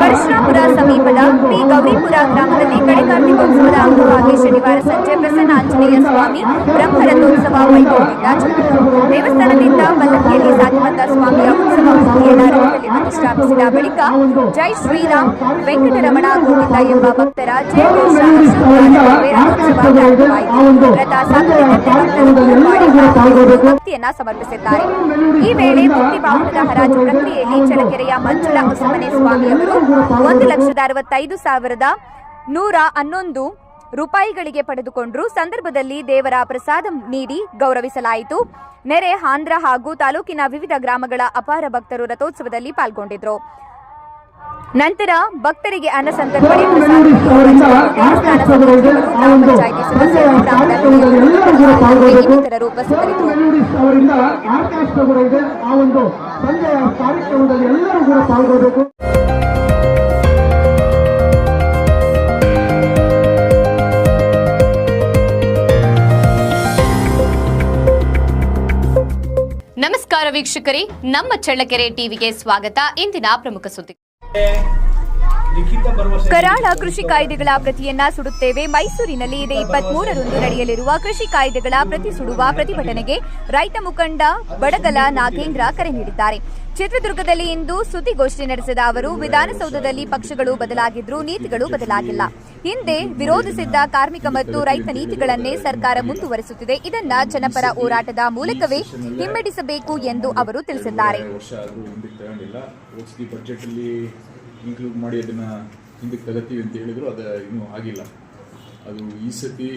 ಪರಶುರಾಪುರ ಸಮೀಪದ ಪಿ. ಗೌರಿಪುರ ಗ್ರಾಮದಲ್ಲಿ ಕಡೆ ಕಾರ್ತಿಕೋತ್ಸವದ ಅಂಗವಾಗಿ ಶನಿವಾರ ಸಂಜೆ ಪ್ರಸನ್ನ ಆಂಜನೇಯ ಸ್ವಾಮಿ ಬ್ರಹ್ಮರಥೋತ್ಸವ ವೈಭವದಿಂದ ದೇವಸ್ಥಾನದಿಂದ ಪಲ್ಲಕ್ಕಿಯಲ್ಲಿ ಸಾಗಿಬಂದ ಸ್ವಾಮಿಯ ಉತ್ಸವ ಮೂರ್ತಿಯನ್ನು ಪ್ರತಿಷ್ಠಾಪಿಸಿದ ಬಳಿಕ ಜೈ ಶ್ರೀರಾಮ್, ವೆಂಕಟರಮಣ ಗೋವಿಂದ ಎಂಬ ಭಕ್ತರ ಭಕ್ತಿಯನ್ನ ಸಮರ್ಪಿಸಿದ್ದಾರೆ. ಈ ವೇಳೆ ಭಕ್ತಿ ಬಾಹುನದ ಹರಾಜು ಪ್ರಕ್ರಿಯೆಯಲ್ಲಿ ಚಳ್ಳಕೆರೆಯ ಮಂಜುಳ ಹೊಸಮನೆ ಸ್ವಾಮಿಯವರು ಒಂದು ಲಕ್ಷದ ಅರವತ್ತೈದು ಸಾವಿರದ ನೂರ ಹನ್ನೊಂದು ರೂಪಾಯಿಗಳಿಗೆ ಪಡೆದುಕೊಂಡ್ರು. ಸಂದರ್ಭದಲ್ಲಿ ದೇವರ ಪ್ರಸಾದ ನೀಡಿ ಗೌರವಿಸಲಾಯಿತು. ನೆರೆ ಆಂಧ್ರ ಹಾಗೂ ತಾಲೂಕಿನ ವಿವಿಧ ಗ್ರಾಮಗಳ ಅಪಾರ ಭಕ್ತರು ರಥೋತ್ಸವದಲ್ಲಿ ಪಾಲ್ಗೊಂಡಿದ್ರು. ನಂತರ ಭಕ್ತರಿಗೆ ಅನ್ನಸಂತರ್ಪಣೆ ಇನ್ನಿತರರು ಉಪಸ್ಥಿತರಿದ್ದರು ಸಂಜೆಯ ಕಾರ್ಯಕ್ರಮದಲ್ಲಿ ಎಲ್ಲರೂ ಕೂಡ ಪಾಲ್ಗೊಳ್ಬೇಕು. ನಮಸ್ಕಾರ ವೀಕ್ಷಕರೇ ನಮ್ಮ ಚಳ್ಳಕೆರೆ ಟಿವಿಗೆ ಸ್ವಾಗತ. ಇಂದಿನ ಪ್ರಮುಖ ಸುದ್ದಿ ಕರಾಳ ಕೃಷಿ ಕಾಯ್ದೆಗಳ ಪ್ರತಿಯನ್ನ ಸುಡುತ್ತೇವೆ. ಮೈಸೂರಿನಲ್ಲಿ ಇದೇ ಇಪ್ಪತ್ಮೂರರಂದು ನಡೆಯಲಿರುವ ಕೃಷಿ ಕಾಯ್ದೆಗಳ ಪ್ರತಿ ಸುಡುವ ಪ್ರತಿಭಟನೆಗೆ ರೈತ ಮುಖಂಡ ಬಡಗಲ ನಾಗೇಂದ್ರ ಕರೆ ನೀಡಿದ್ದಾರೆ. ಚಿತ್ರದುರ್ಗದಲ್ಲಿ ಇಂದು ಸುದ್ದಿಗೋಷ್ಠಿ ನಡೆಸಿದ ಅವರು ವಿಧಾನಸೌಧದಲ್ಲಿ ಪಕ್ಷಗಳು ಬದಲಾಗಿದ್ರೂ ನೀತಿಗಳು ಬದಲಾಗಿಲ್ಲ. ಹಿಂದೆ ವಿರೋಧಿಸಿದ್ದ ಕಾರ್ಮಿಕ ಮತ್ತು ರೈತ ನೀತಿಗಳನ್ನೇ ಸರ್ಕಾರ ಮುಂದುವರೆಸುತ್ತಿದೆ. ಇದನ್ನ ಜನಪರ ಹೋರಾಟದ ಮೂಲಕವೇ ಹಿಮ್ಮೆಟ್ಟಿಸಬೇಕು ಎಂದು ಅವರು ತಿಳಿಸಿದ್ದಾರೆ. ಇನ್ಕ್ಲೂಡ್ ಮಾಡಿ ಅದನ್ನು ಹಿಂದಕ್ಕೆ ತಗತ್ತೀವಿ ಅಂತ ಹೇಳಿದ್ರು, ಅದು ಇನ್ನೂ ಆಗಿಲ್ಲ. ಅದು ಈ ಸತಿ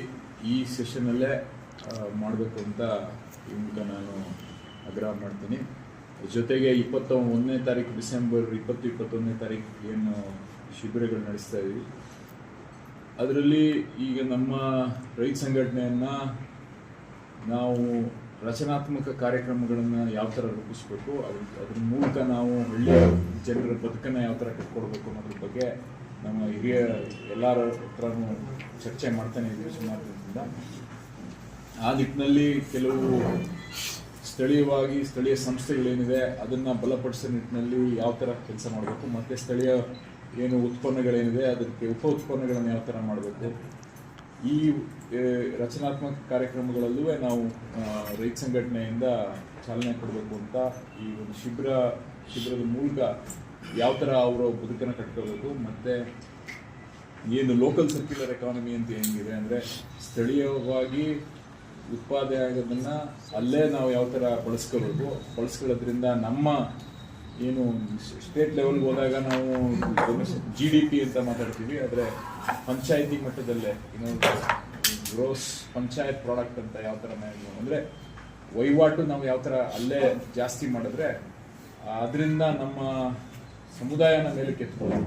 ಈ ಸೆಷನಲ್ಲೇ ಮಾಡಬೇಕು ಅಂತ ಈ ಮೂಲಕ ನಾನು ಆಗ್ರಹ ಮಾಡ್ತೀನಿ. ಜೊತೆಗೆ ಇಪ್ಪತ್ತ, ಒಂದನೇ ತಾರೀಕು ಡಿಸೆಂಬರ್ ಇಪ್ಪತ್ತು, ಇಪ್ಪತ್ತೊಂದನೇ ತಾರೀಕು ಏನು ಶಿಬಿರಗಳು ನಡೆಸ್ತಾ ಇದ್ವಿ. ಅದರಲ್ಲಿ ಈಗ ನಮ್ಮ ರೈತ ಸಂಘಟನೆಯನ್ನು ನಾವು ರಚನಾತ್ಮಕ ಕಾರ್ಯಕ್ರಮಗಳನ್ನು ಯಾವ ಥರ ರೂಪಿಸ್ಬೇಕು, ಅದ್ರ ಅದ್ರ ಮೂಲಕ ನಾವು ಹಳ್ಳಿಯ ಜನರ ಬದುಕನ್ನು ಯಾವ ಥರ ಕಟ್ಕೊಡ್ಬೇಕು ಅನ್ನೋದ್ರ ಬಗ್ಗೆ ನಮ್ಮ ಹಿರಿಯ ಎಲ್ಲರ ಹತ್ರನೂ ಚರ್ಚೆ ಮಾಡ್ತಾನೆ ಇದ್ದೀವಿ ಸುಮಾರು ದಿನದಿಂದ. ಆ ನಿಟ್ಟಿನಲ್ಲಿ ಕೆಲವು ಸ್ಥಳೀಯವಾಗಿ ಸ್ಥಳೀಯ ಸಂಸ್ಥೆಗಳೇನಿದೆ, ಅದನ್ನು ಬಲಪಡಿಸೋ ನಿಟ್ಟಿನಲ್ಲಿ ಯಾವ ಥರ ಕೆಲಸ ಮಾಡಬೇಕು, ಮತ್ತು ಸ್ಥಳೀಯ ಏನು ಉತ್ಪನ್ನಗಳೇನಿದೆ, ಅದಕ್ಕೆ ಉಪ ಉತ್ಪನ್ನಗಳನ್ನು ಯಾವ ಥರ ಮಾಡಬೇಕು ಈ ರಚನಾತ್ಮಕ ಕಾರ್ಯಕ್ರಮಗಳಲ್ಲೂ ನಾವು ರೈತ ಸಂಘಟನೆಯಿಂದ ಚಾಲನೆ ಕೊಡಬೇಕು ಅಂತ ಈ ಒಂದು ಶಿಬಿರ, ಶಿಬಿರದ ಮೂಲಕ ಯಾವ ಥರ ಅವರ ಬದುಕನ್ನು ಕಟ್ಕೋಬೇಕು ಮತ್ತು ಏನು ಲೋಕಲ್ ಸರ್ಕ್ಯುಲರ್ ಎಕಾನಮಿ ಅಂತ ಹೆಂಗಿದೆ ಅಂದರೆ ಸ್ಥಳೀಯವಾಗಿ ಉತ್ಪಾದನೆ ಆಗೋದನ್ನು ಅಲ್ಲೇ ನಾವು ಯಾವ ಥರ ಬಳಸ್ಕೋಬೇಕು ಬಳಸ್ಕೊಳ್ಳೋದ್ರಿಂದ ನಮ್ಮ ಏನು ಸ್ಟೇಟ್ ಲೆವೆಲ್ಗೆ ಹೋದಾಗ ನಾವು ಜಿ ಡಿ ಪಿ ಅಂತ ಮಾತಾಡ್ತೀವಿ, ಆದರೆ ಪಂಚಾಯತಿ ಮಟ್ಟದಲ್ಲೇ ಇನ್ನೊಂದು ಗ್ರೋಸ್ ಪಂಚಾಯತ್ ಪ್ರಾಡಕ್ಟ್ ಅಂತ ಯಾವ ಥರ ಅಂದರೆ, ವಹಿವಾಟು ನಾವು ಯಾವ ಥರ ಅಲ್ಲೇ ಜಾಸ್ತಿ ಮಾಡಿದ್ರೆ ಅದರಿಂದ ನಮ್ಮ ಸಮುದಾಯನ ಮೇಲೆ ಕೆತ್ಬೋದು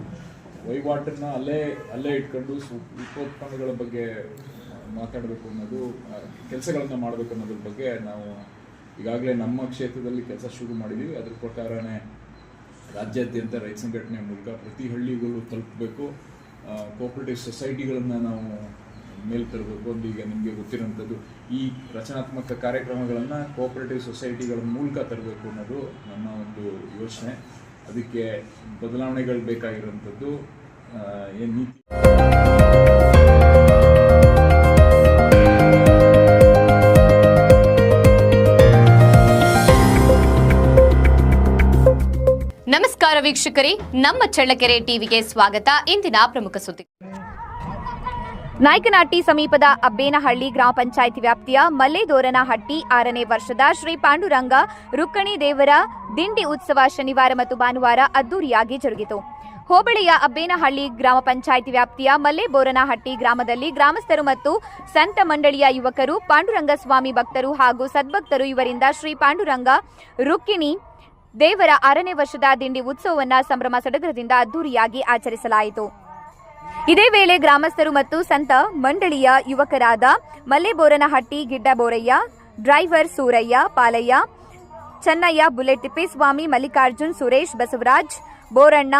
ವಹಿವಾಟನ್ನ ಅಲ್ಲೇ ಅಲ್ಲೇ ಇಟ್ಕೊಂಡು ಉಪೋತ್ಪನ್ನಗಳ ಬಗ್ಗೆ ಮಾತಾಡಬೇಕು ಅನ್ನೋದು ಕೆಲಸಗಳನ್ನು ಮಾಡಬೇಕು ಅನ್ನೋದ್ರ ಬಗ್ಗೆ ನಾವು ಈಗಾಗಲೇ ನಮ್ಮ ಕ್ಷೇತ್ರದಲ್ಲಿ ಕೆಲಸ ಶುರು ಮಾಡಿದ್ದೀವಿ ಅದ್ರ ಪ್ರಕಾರನೇ ರಾಜ್ಯಾದ್ಯಂತ ರೈತ ಸಂಘಟನೆ ಮೂಲಕ ಪ್ರತಿ ಹಳ್ಳಿಗಳು ತಲುಪಬೇಕು. ಕೋಆಪರೇಟಿವ್ ಸೊಸೈಟಿಗಳನ್ನು ನಾವು ಮೇಲೆ ತರಬೇಕು. ಒಂದು ಈಗ ನಿಮಗೆ ಗೊತ್ತಿರೋಂಥದ್ದು ಈ ರಚನಾತ್ಮಕ ಕಾರ್ಯಕ್ರಮಗಳನ್ನು ಕೋಪರೇಟಿವ್ ಸೊಸೈಟಿಗಳ ಮೂಲಕ ತರಬೇಕು ಅನ್ನೋದು ನಮ್ಮ ಒಂದು ಯೋಚನೆ. ಅದಕ್ಕೆ ಬದಲಾವಣೆಗಳು ಬೇಕಾಗಿರೋಂಥದ್ದು ಏನು ನೀತಿ ನಮಸ್ಕಾರ ವೀಕ್ಷಕರೇ. ನಮ್ಮ ಚಳ್ಳಕೆರೆ ಟಿವಿಗೆ ಸ್ವಾಗತ. ಇಂದಿನ ಪ್ರಮುಖ ಸುದ್ದಿ ನಾಯಕನಹಟ್ಟಿ ಸಮೀಪದ ಅಬ್ಬೇನಹಳ್ಳಿ ಗ್ರಾಮ ಪಂಚಾಯಿತಿ ವ್ಯಾಪ್ತಿಯ ಮಲ್ಲೇದೋರನಹಟ್ಟಿ ಆರನೇ ವರ್ಷದ ಶ್ರೀ ಪಾಂಡುರಂಗ ರುಕ್ಕಣಿ ದೇವರ ದಿಂಡಿ ಉತ್ಸವ ಶನಿವಾರ ಮತ್ತು ಭಾನುವಾರ ಅದ್ದೂರಿಯಾಗಿ ಜರುಗಿತು. ಹೋಬಳಿಯ ಅಬ್ಬೇನಹಳ್ಳಿ ಗ್ರಾಮ ಪಂಚಾಯಿತಿ ವ್ಯಾಪ್ತಿಯ ಮಲ್ಲೇಬೋರನಹಟ್ಟಿ ಗ್ರಾಮದಲ್ಲಿ ಗ್ರಾಮಸ್ಥರು ಮತ್ತು ಸಂತ ಮಂಡಳಿಯ ಯುವಕರು ಪಾಂಡುರಂಗ ಸ್ವಾಮಿ ಭಕ್ತರು ಹಾಗೂ ಸದ್ಭಕ್ತರು ಇವರಿಂದ ಶ್ರೀ ಪಾಂಡುರಂಗ ರುಕ್ಕಿಣಿ ದೇವರ ಆರನೇ ವರ್ಷದ ದಿಂಡಿ ಉತ್ಸವವನ್ನ ಸಂಭ್ರಮ ಸಡಗರದಿಂದ ಅದ್ದೂರಿಯಾಗಿ ಆಚರಿಸಲಾಯಿತು. ಇದೇ ವೇಳೆ ಗ್ರಾಮಸ್ಥರು ಮತ್ತು ಸಂತ ಮಂಡಳಿಯ ಯುವಕರಾದ ಮಲ್ಲೆಬೋರನಹಟ್ಟಿ, ಗಿಡ್ಡಬೋರಯ್ಯ, ಡ್ರೈವರ್ ಸೂರಯ್ಯ, ಪಾಲಯ್ಯ, ಚೆನ್ನಯ್ಯ, ಬುಲೆಟ್ ತಿಪ್ಪೇಸ್ವಾಮಿ, ಮಲ್ಲಿಕಾರ್ಜುನ್ ಸುರೇಶ್, ಬಸವರಾಜ್, ಬೋರಣ್ಣ,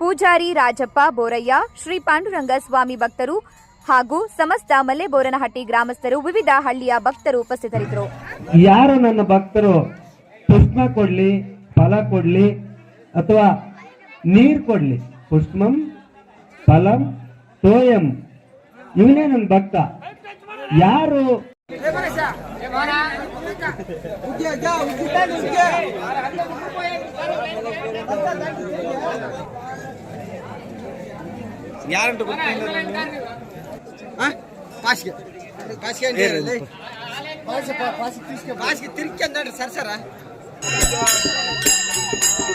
ಪೂಜಾರಿ ರಾಜಪ್ಪ, ಬೋರಯ್ಯ, ಶ್ರೀ ಪಾಂಡುರಂಗ ಸ್ವಾಮಿ ಭಕ್ತರು ಹಾಗೂ ಸಮಸ್ತ ಮಲ್ಲೆಬೋರನಹಟ್ಟಿ ಗ್ರಾಮಸ್ಥರು ವಿವಿಧ ಹಳ್ಳಿಯ ಭಕ್ತರು ಉಪಸ್ಥಿತರಿದ್ದರು. ಯಾರು ನನ್ನ ಭಕ್ತರು? ಪುಷ್ಪ ಕೊಡ್ಲಿ ಫಲ ಕೊಡ್ಲಿ ಅಥವಾ ನೀರ್ ಕೊಡ್ಲಿ. ಪುಷ್ಪಂ ಫಲಂ ತೋಯಂ. ಇವನೇ ನನ್ನ ಭಕ್ತ. ಯಾರು? ಯಾರಂಟು ಕಾಸಿಗೆ. ಕಾಸಿಗೆ ಅಂದ್ರಿ ಸರ್. ಸರ ನಮಸ್ಕಾರ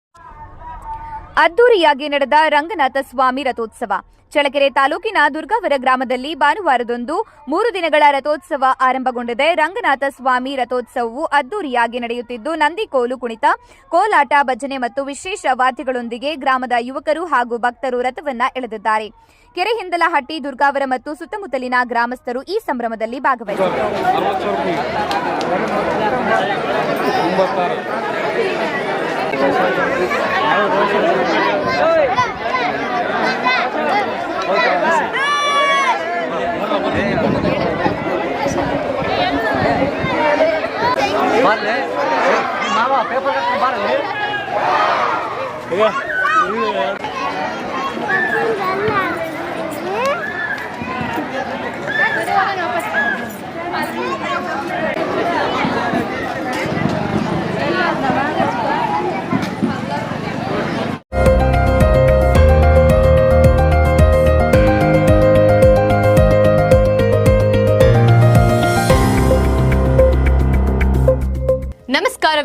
ಅದ್ದೂರಿಯಾಗಿ ನಡೆದ ರಂಗನಾಥ ಸ್ವಾಮಿ ರಥೋತ್ಸವ. ಚಳಕೆರೆ ತಾಲೂಕಿನ ದುರ್ಗಾವರ ಗ್ರಾಮದಲ್ಲಿ ಭಾನುವಾರದೊಂದು ಮೂರು ದಿನಗಳ ರಥೋತ್ಸವ ಆರಂಭಗೊಂಡಿದೆ. ರಂಗನಾಥ ಸ್ವಾಮಿ ರಥೋತ್ಸವವು ಅದ್ದೂರಿಯಾಗಿ ನಡೆಯುತ್ತಿದ್ದು ನಂದಿ ಕೋಲು ಕುಣಿತ, ಕೋಲಾಟ ಭಜನೆ ಮತ್ತು ವಿಶೇಷ ವಾದ್ಯಗಳೊಂದಿಗೆ ಗ್ರಾಮದ ಯುವಕರು ಹಾಗೂ ಭಕ್ತರು ರಥವನ್ನ ಎಳೆದಿದ್ದಾರೆ. ಕೆರೆ ಹಿಂದಲಹಟ್ಟಿ ದುರ್ಗಾವರ ಮತ್ತು ಸುತ್ತಮುತ್ತಲಿನ ಗ್ರಾಮಸ್ಥರು ಈ ಸಂಭ್ರಮದಲ್ಲಿ ಭಾಗವಹಿಸಿದರು papel para a barulheira. É. É.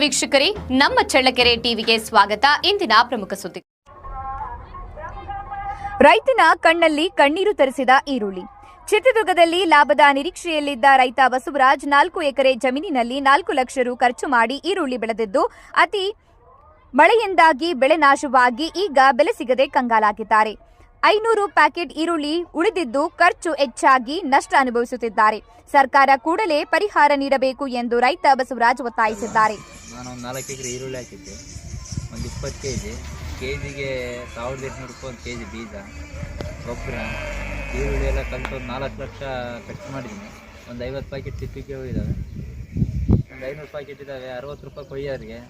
ವೀಕ್ಷಕರೇ, ನಮ್ಮ ಚಳ್ಳಕೆರೆ ಟಿವಿಗೆ ಸ್ವಾಗತ. ಇಂದಿನ ಪ್ರಮುಖ ಸುದ್ದಿ ರೈತನ ಕಣ್ಣಲ್ಲಿ ಕಣ್ಣೀರು ತರಿಸಿದ ಈರುಳ್ಳಿ. ಚಿತ್ರದುರ್ಗದಲ್ಲಿ ಲಾಭದ ನಿರೀಕ್ಷೆಯಲ್ಲಿದ್ದ ರೈತ ಬಸವರಾಜ್ ನಾಲ್ಕು ಎಕರೆ ಜಮೀನಿನಲ್ಲಿ ನಾಲ್ಕು ಲಕ್ಷ ರು ಖರ್ಚು ಮಾಡಿ ಈರುಳ್ಳಿ ಬೆಳೆದಿದ್ದು, ಅತಿ ಮಳೆಯಿಂದಾಗಿ ಬೆಳೆ ನಾಶವಾಗಿ ಈಗ ಬೆಲೆ ಸಿಗದೆ ಕಂಗಾಲಾಗಿದ್ದಾರೆ. ಐನೂರು ಪ್ಯಾಕೆಟ್ ಈರುಳ್ಳಿ ಉಳಿದಿದ್ದು ಖರ್ಚು ಹೆಚ್ಚಾಗಿ ನಷ್ಟ ಅನುಭವಿಸುತ್ತಿದ್ದಾರೆ. ಸರ್ಕಾರ ಕೂಡಲೇ ಪರಿಹಾರ ನೀಡಬೇಕು ಎಂದು ರೈತ ಬಸವರಾಜ್ ಒತ್ತಾಯಿಸಿದ್ದಾರೆ. ನಾನು ಒಂದು ನಾಲ್ಕು ಎಕರೆ ಈರುಳ್ಳಿ ಹಾಕಿದ್ದೆ. ಒಂದು ಇಪ್ಪತ್ತು ಕೆ ಜಿ ಕೆ ಜಿಗೆ ಸಾವಿರದ ಎಂಟುನೂರು ರೂಪಾಯಿ ಒಂದು ಕೆ ಜಿ ಬೀಜ, ಗೊಬ್ಬರ, ಈರುಳ್ಳಿ ಎಲ್ಲ ಕಲಿತು ಒಂದು ನಾಲ್ಕು ಲಕ್ಷ ಖರ್ಚು ಮಾಡಿದ್ದೀನಿ. ಒಂದು ಐವತ್ತು ಪ್ಯಾಕೆಟ್ ತಿಪ್ಪಿಗೆ ಹೋಗಿದ್ದಾವೆ ಒಂದು ಐನೂರು ಪ್ಯಾಕೆಟ್ ಇದ್ದಾವೆ ಅರವತ್ತು ರೂಪಾಯಿ ಕೊಯ್ಯೋರಿಗೆ.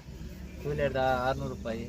ಕೂಲಿ ಹಿಡ್ದ ಆರುನೂರು ರೂಪಾಯಿ.